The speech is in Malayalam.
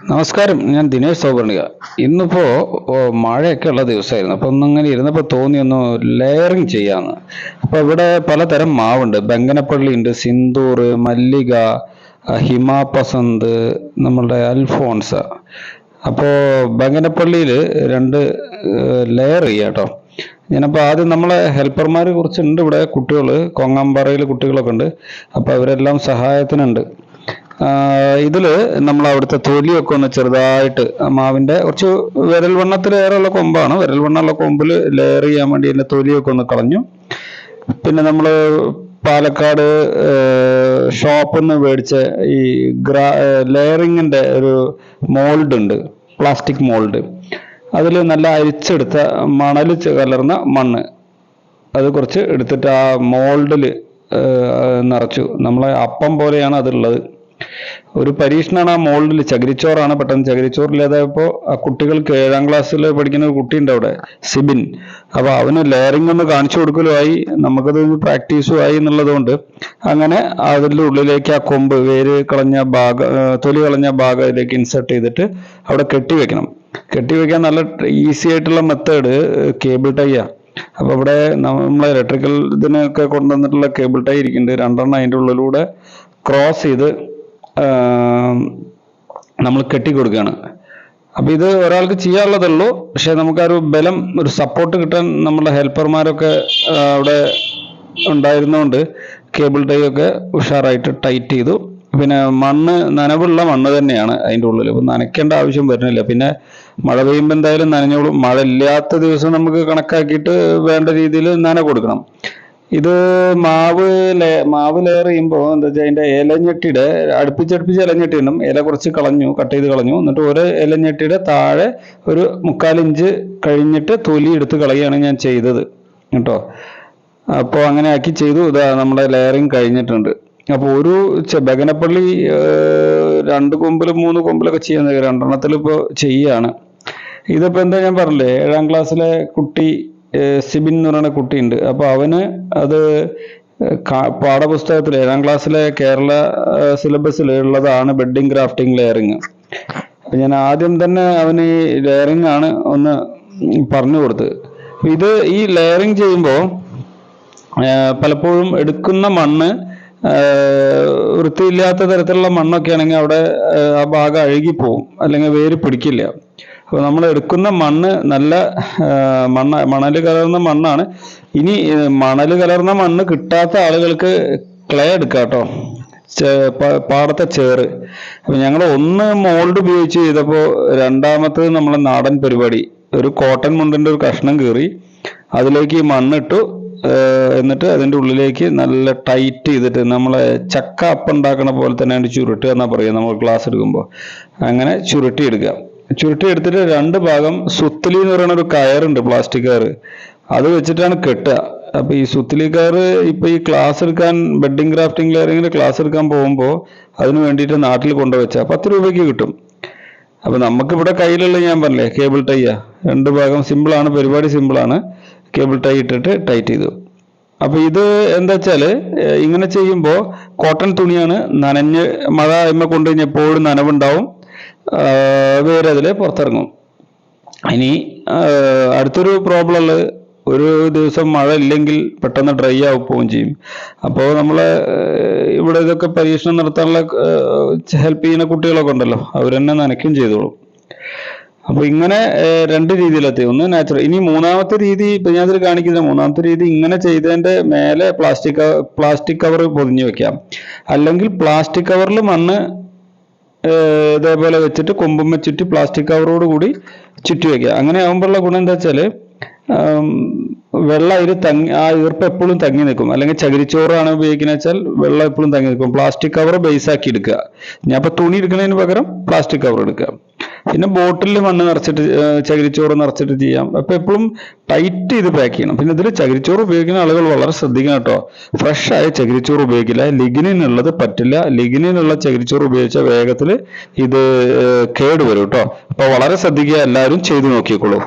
നമസ്കാരം ഞാൻ ദിനേശ് സൗപർണിക. ഇന്നിപ്പോ മഴയൊക്കെ ഉള്ള ദിവസമായിരുന്നു. അപ്പൊ ഒന്നിങ്ങനെ ഇരുന്നപ്പോ തോന്നി ഒന്ന് ലെയറിങ് ചെയ്യാന്ന്. അപ്പൊ ഇവിടെ പലതരം മാവുണ്ട്. ബംഗനപ്പള്ളി ഉണ്ട് സിന്ദൂർ മല്ലിക ഹിമാപസന്ത് നമ്മളുടെ അൽഫോൺസ. അപ്പോ ബംഗനപ്പള്ളിയിൽ രണ്ട് ലെയർ ചെയ്യാം കേട്ടോ. ഞാനപ്പോൾ ആദ്യം നമ്മളെ ഹെൽപ്പർമാർ കുറച്ചുണ്ട് ഇവിടെ കുട്ടികൾ കൊങ്ങാമ്പാറയിൽ കുട്ടികളൊക്കെ ഉണ്ട്. അപ്പോൾ അവരെല്ലാം സഹായത്തിനുണ്ട്. ഇതിൽ നമ്മൾ അവിടുത്തെ തൊലിയൊക്കെ ഒന്ന് ചെറുതായിട്ട് ആ മാവിന്റെ കുറച്ച് വിരൽ വണ്ണത്തിലേറെയുള്ള കൊമ്പാണ്. വിരൽ വണ്ണമുള്ള കൊമ്പിൽ ലെയർ ചെയ്യാൻ വേണ്ടി അതിന്റെ തൊലിയൊക്കെ ഒന്ന് കളഞ്ഞു. പിന്നെ നമ്മൾ പാലക്കാട് ഷോപ്പിൽ നിന്ന് മേടിച്ച ഈ ഗ്രാ ലെയറിങ്ങിന്റെ ഒരു മോൾഡ് ഉണ്ട്. പ്ലാസ്റ്റിക് മോൾഡ് അതിൽ നല്ല അരിച്ചെടുത്ത മണൽ കലർന്ന മണ്ണ്. അത് കുറച്ച് എടുത്തിട്ട് ആ മോൾഡിൽ നിറച്ചു. നമ്മളെ അപ്പം പോലെയാണ് അതുള്ളത്. ഒരു പരീക്ഷണമാണ് ആ മോൾഡിൽ ചകിരിച്ചോറാണ് പെട്ടെന്ന്. ചകിരിച്ചോറില്ലാതായപ്പോൾ ആ കുട്ടികൾക്ക് ഏഴാം ക്ലാസ്സിൽ പഠിക്കുന്ന ഒരു കുട്ടിയുണ്ട് അവിടെ സിബിൻ. അപ്പൊ അവന് ലെയറിംഗ് ഒന്ന് കാണിച്ചു കൊടുക്കലുമായി നമുക്കത് പ്രാക്ടീസും ആയി എന്നുള്ളതുകൊണ്ട് അങ്ങനെ അതിന്റെ ഉള്ളിലേക്ക് ആ കൊമ്പ് വേര് കളഞ്ഞ ഭാഗം തൊലി കളഞ്ഞ ഭാഗം അതിലേക്ക് ഇൻസെർട്ട് ചെയ്തിട്ട് അവിടെ കെട്ടി വെക്കണം. കെട്ടി വെക്കാൻ നല്ല ഈസി ആയിട്ടുള്ള മെത്തേഡ് കേബിൾ ടൈയാ അപ്പൊ അവിടെ നമ്മൾ ഇലക്ട്രിക്കൽ ഇതിനൊക്കെ കൊണ്ടുവന്നിട്ടുള്ള കേബിൾ ടൈ ഇരിക്കുന്നുണ്ട്. രണ്ടെണ്ണം അതിന്റെ ഉള്ളിലൂടെ ക്രോസ് ചെയ്ത് നമ്മൾ കെട്ടിക്കൊടുക്കുകയാണ്. അപ്പൊ ഇത് ഒരാൾക്ക് ചെയ്യാനുള്ളതുള്ളൂ പക്ഷെ നമുക്കൊരു ബലം ഒരു സപ്പോർട്ട് കിട്ടാൻ നമ്മുടെ ഹെൽപ്പർമാരൊക്കെ അവിടെ ഉണ്ടായിരുന്നുകൊണ്ട് കേബിൾ ടൈ ഒക്കെ ഉഷാറായിട്ട് ടൈറ്റ് ചെയ്തു. പിന്നെ മണ്ണ് നനവുള്ള മണ്ണ് തന്നെയാണ് അതിന്റെ ഉള്ളിൽ. അപ്പം നനയ്ക്കേണ്ട ആവശ്യം വരുന്നില്ല. പിന്നെ മഴ പെയ്യുമ്പോൾ എന്തായാലും നനഞ്ഞോളും. മഴ ഇല്ലാത്ത ദിവസം നമുക്ക് കണക്കാക്കിയിട്ട് വേണ്ട രീതിയിൽ നന കൊടുക്കണം. ഇത് മാവ് ലേ- മാവ് ലെയർ ചെയ്യുമ്പോൾ എന്താ വെച്ചാൽ അതിന്റെ ഇലഞ്ഞെട്ടിയുടെ അടുപ്പിച്ചടുപ്പിച്ച് ഇലഞ്ഞെട്ടി ഇല കുറച്ച് കളഞ്ഞു കട്ട് ചെയ്ത് കളഞ്ഞു. എന്നിട്ട് ഒരു ഇലഞ്ഞെട്ടിയുടെ താഴെ ഒരു മുക്കാലിഞ്ച് കഴിഞ്ഞിട്ട് തൊലി എടുത്ത് കളയാണ് ഞാൻ ചെയ്തത്. കേട്ടോ? അപ്പോൾ അങ്ങനെ ആക്കി ചെയ്തു. ഇതാ നമ്മുടെ ലെയറിങ് കഴിഞ്ഞിട്ടുണ്ട്. അപ്പോൾ ഒരു ബഗനപ്പള്ളി രണ്ട് കൊമ്പിലും മൂന്ന് കൊമ്പിലൊക്കെ ചെയ്യുന്നത് രണ്ടെണ്ണത്തിൽ ഇപ്പോൾ ചെയ്യാണ്. ഇതിപ്പോൾ എന്താ ഞാൻ പറഞ്ഞില്ലേ? ഏഴാം ക്ലാസ്സിലെ കുട്ടി സിബിൻ എന്ന് പറയുന്ന കുട്ടിയുണ്ട്. അപ്പോൾ അവന് അത് പാഠപുസ്തകത്തിൽ ഏഴാം ക്ലാസ്സിലെ കേരള സിലബസിൽ ഉള്ളതാണ് ബെഡിങ് ഗ്രാഫ്റ്റിംഗ് ലെയറിങ് അപ്പം ഞാൻ ആദ്യം തന്നെ അവന് ഈ ലെയറിങ് ആണ് ഒന്ന് പറഞ്ഞു കൊടുത്തത് ഇത് ഈ ലെയറിങ് ചെയ്യുമ്പോൾ പലപ്പോഴും എടുക്കുന്ന മണ്ണ് വൃത്തിയില്ലാത്ത തരത്തിലുള്ള മണ്ണൊക്കെ ആണെങ്കിൽ അവിടെ ആ ഭാഗം അഴുകിപ്പോവും അല്ലെങ്കിൽ വേര് പിടിക്കില്ല. നമ്മൾ എടുക്കുന്ന മണ്ണ് നല്ല മണ്ണ് മണൽ കലർന്ന മണ്ണാണ്. ഇനി മണൽ കലർന്ന മണ്ണ് കിട്ടാത്ത ആളുകൾക്ക് ക്ലേ എടുക്കാം കേട്ടോ. പാടത്തെ ചേറ്. അപ്പൊ ഞങ്ങൾ ഒന്ന് മോൾഡ് ഉപയോഗിച്ച് ചെയ്തപ്പോൾ രണ്ടാമത്തത് നമ്മളെ നാടൻ പരിപാടി. ഒരു കോട്ടൺ മുണ്ടിന്റെ ഒരു കഷ്ണം കീറി അതിലേക്ക് ഈ മണ്ണിട്ടു എന്നിട്ട് അതിന്റെ ഉള്ളിലേക്ക് നല്ല ടൈറ്റ് ചെയ്തിട്ട് നമ്മളെ ചക്ക അപ്പം ഉണ്ടാക്കണ പോലെ തന്നെ ചുരുട്ടുക എന്നാ പറയുക നമ്മൾ ക്ലാസ് എടുക്കുമ്പോൾ അങ്ങനെ ചുരുട്ടി എടുക്കുക ചുരുട്ടി എടുത്തിട്ട് രണ്ട് ഭാഗം സുത്തലി എന്ന് പറയുന്ന ഒരു കയറുണ്ട് പ്ലാസ്റ്റിക് കയറ്. അത് വെച്ചിട്ടാണ് കെട്ടുക. അപ്പൊ ഈ സുത്തലി കയറ് ഇപ്പൊ ഈ ക്ലാസ് എടുക്കാൻ ബെഡിങ് ക്രാഫ്റ്റിംഗ് ലെയറിങ്ങിന്റെ ക്ലാസ് എടുക്കാൻ പോകുമ്പോൾ അതിന് വേണ്ടിയിട്ട് നാട്ടിൽ കൊണ്ടുവച്ച പത്ത് രൂപയ്ക്ക് കിട്ടും. അപ്പൊ നമുക്ക് ഇവിടെ കയ്യിലുള്ള ഞാൻ പറഞ്ഞില്ലേ കേബിൾ ടൈയാ രണ്ട് ഭാഗം സിമ്പിളാണ് പരിപാടി സിമ്പിളാണ് കേബിൾ ടൈ ഇട്ടിട്ട് ടൈറ്റ് ചെയ്തു. അപ്പൊ ഇത് എന്താ വെച്ചാൽ ഇങ്ങനെ ചെയ്യുമ്പോൾ കോട്ടൺ തുണിയാണ് നനഞ്ഞ് മഴ എമ്മ കൊണ്ടുകഴിഞ്ഞ എപ്പോഴും നനവുണ്ടാവും. വേര് അതിൽ പുറത്തിറങ്ങും. ഇനി അടുത്തൊരു പ്രോബ്ലം ഉള്ളത് ഒരു ദിവസം മഴ ഇല്ലെങ്കിൽ പെട്ടെന്ന് ഡ്രൈ ആയി പോവുകയും ചെയ്യും. അപ്പോൾ നമ്മൾ ഇവിടെ ഇതൊക്കെ പരീക്ഷണം നടത്താനുള്ള ഹെൽപ്പ് ചെയ്യുന്ന കുട്ടികളൊക്കെ ഉണ്ടല്ലോ അവർ തന്നെ നനയ്ക്കുകയും ചെയ്തോളും. അപ്പോൾ ഇങ്ങനെ രണ്ട് രീതിയിലെത്തി. ഒന്ന് നാച്ചുറൽ ഇനി മൂന്നാമത്തെ രീതി ഇപ്പൊ ഞാൻ ഇതിൽ കാണിക്കുന്ന മൂന്നാമത്തെ രീതി ഇങ്ങനെ ചെയ്തതിന്റെ മേലെ പ്ലാസ്റ്റിക് പ്ലാസ്റ്റിക് കവർ പൊതിഞ്ഞു വെക്കാം. അല്ലെങ്കിൽ പ്ലാസ്റ്റിക് കവറിൽ മണ്ണ് ഇതേപോലെ വെച്ചിട്ട് കൊമ്പും വെച്ചിട്ട് പ്ലാസ്റ്റിക് കവറോട് കൂടി ചുറ്റി വെക്കുക. അങ്ങനെ ആകുമ്പോഴുള്ള ഗുണം എന്താ വെച്ചാൽ ആം, വെള്ളം അതിൽ തങ്ങി ആ ഈർപ്പം എപ്പോഴും തങ്ങി നിൽക്കും. അല്ലെങ്കിൽ ചകിരിച്ചോറാണ് ഉപയോഗിക്കുന്നത് വെച്ചാൽ വെള്ളം എപ്പോഴും തങ്ങി നിൽക്കും. പ്ലാസ്റ്റിക് കവർ ബേസ് ആക്കി എടുക്കുക. ഞാൻ ഇപ്പൊ തുണി എടുക്കുന്നതിന് പകരം പ്ലാസ്റ്റിക് കവർ എടുക്കുക. പിന്നെ ബോട്ടിലിൽ മണ്ണ് നിറച്ചിട്ട് ചകിരിച്ചോറ് നിറച്ചിട്ട് ചെയ്യാം. അപ്പൊ എപ്പോഴും ടൈറ്റ് ചെയ്ത് പാക്ക് ചെയ്യണം. പിന്നെ ഇതിൽ ചകിരിച്ചോറ് ഉപയോഗിക്കുന്ന ആളുകൾ വളരെ ശ്രദ്ധിക്കണം കേട്ടോ. ആയ ചകിരിച്ചോറ് ഉപയോഗിക്കില്ല. ലിഗ്നിൻ ഉള്ളത് പറ്റില്ല. ലിഗ്നിനുള്ള ചകിരിച്ചോറ് ഉപയോഗിച്ച വേഗത്തിൽ ഇത് കേടുവരും കേട്ടോ. അപ്പൊ വളരെ ശ്രദ്ധിക്കുക. എല്ലാവരും ചെയ്തു നോക്കിക്കോളൂ